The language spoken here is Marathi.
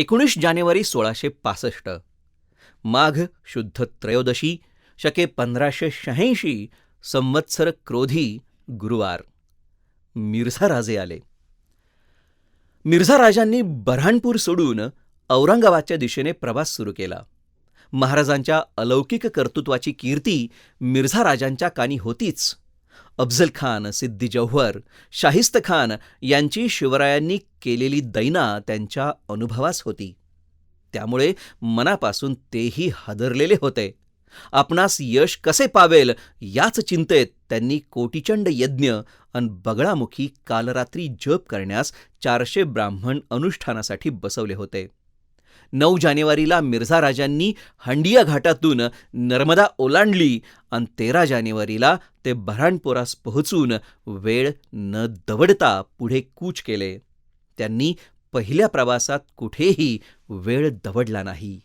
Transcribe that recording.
एकोणीस जानेवारी सोळाशे पासष्ट. माघ शुद्ध त्रयोदशी शके पंधराशे शहाऐंशी संवत्सर क्रोधी गुरुवार. मिर्झा राजे आले. मिर्झा राजांनी बऱ्हाणपूर सोडून औरंगाबादच्या दिशेने प्रवास सुरू केला. महाराजांच्या अलौकिक कर्तृत्वाची कीर्ती मिर्झा राजांच्या कानी होतीच. अफजल खान सिद्दी जौहर शाहिस्त खान यांची शिवरायांनी केलेली दैना त्यांच्या अनुभवास होती. त्यामुळे मनापासून तेही हादरलेले होते. आपणास यश कसे पावेल याच चिंतेत त्यांनी कोटीचंड यज्ञ अन बगळामुखी कालरात्री जप करण्यास चारशे ब्राह्मण अनुष्ठानासाठी बसवले होते. नऊ जानेवारीला मिर्झा राजांनी हंडिया घाटातून नर्मदा ओलांडली आणि तेरा जानेवारीला ते बऱ्हाणपुरास पोहोचून वेळ न दवडता पुढे कूच केले. त्यांनी पहिल्या प्रवासात कुठेही वेळ दवडला नाही.